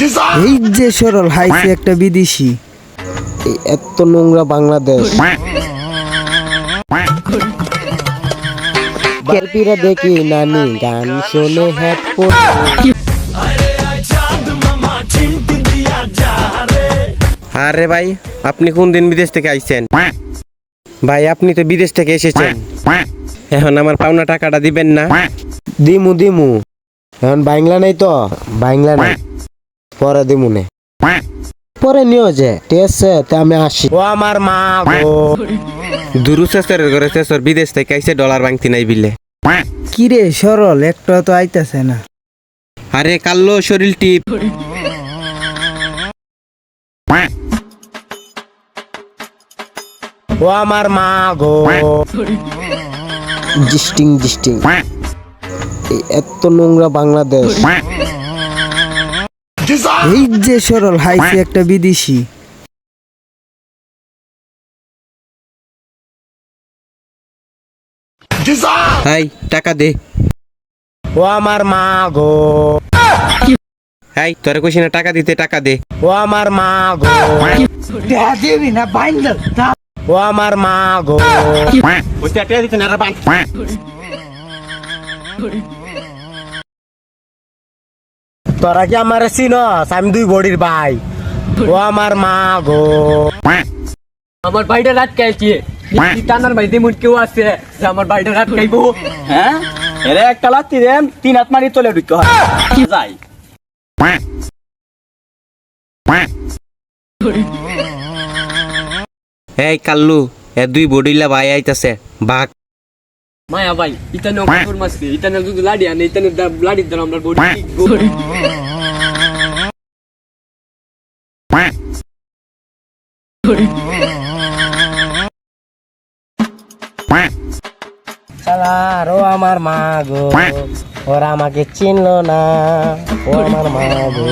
এই যে সরল হাইছে একটা বিদেশি। এই এত নোংরা বাংলাদেশ। গল্পিরা দেখি নানি গান শোনে হেডফোন আরে ভাই আপনি কোন দিন বিদেশ থেকে আইছেন? ভাই আপনি তো বিদেশ থেকে এসেছেন। এখন আমার পাওনা টাকাটা দিবেন না। দিমু দিমু। এখন বাংলা নাই তো? বাংলা নাই। পরে দিমু নে পরে নিও যে ঠিক আছে তা আমি আসি। ও আমার মা গো। দুরু শেষের ঘরে শেষর বিদেশ থেকে আইছে ডলার বাংতি নাই বিলে। কিরে সরল একটা তো আইতাছে না। আরে কাল্লো শরীর টিপ। ও আমার মা গো। জিস্টিং জিস্টিং। এত নোংরা বাংলাদেশ। এই যে সরল হাইছে একটা বিদেশি। হাই টাকা দে। ও আমার মা গো। হাই তোরে কইছি না টাকা দিতে টাকা দে। ও আমার মা গো। দিবি না ও আমার মা গো। তোরা কি আমার চিনস? আমি দুই বডির ভাই। ও আমার মা গো। আমার বাড়িটা রাত খাইছে টানার বাড়িতে মোট কেউ আছে যে আমার বাড়িটা রাত খাইবো হ্যাঁ? এরে একটা লাত্তি দেন তিন হাত মারি তোলে ঢুকতে হয়। যাই। এই কাল্লু এ দুই বডিলা ভাই আইতাছে। বাঘ মায়া ভাই ইতানে কুকুর মারছে ইতানে যদি লাড়ি আনে ইতানে লাড়ি ধর আমরা বডি শালার ও আমার মা গো ওরা আমাকে চিনলো না ও আমার মা গো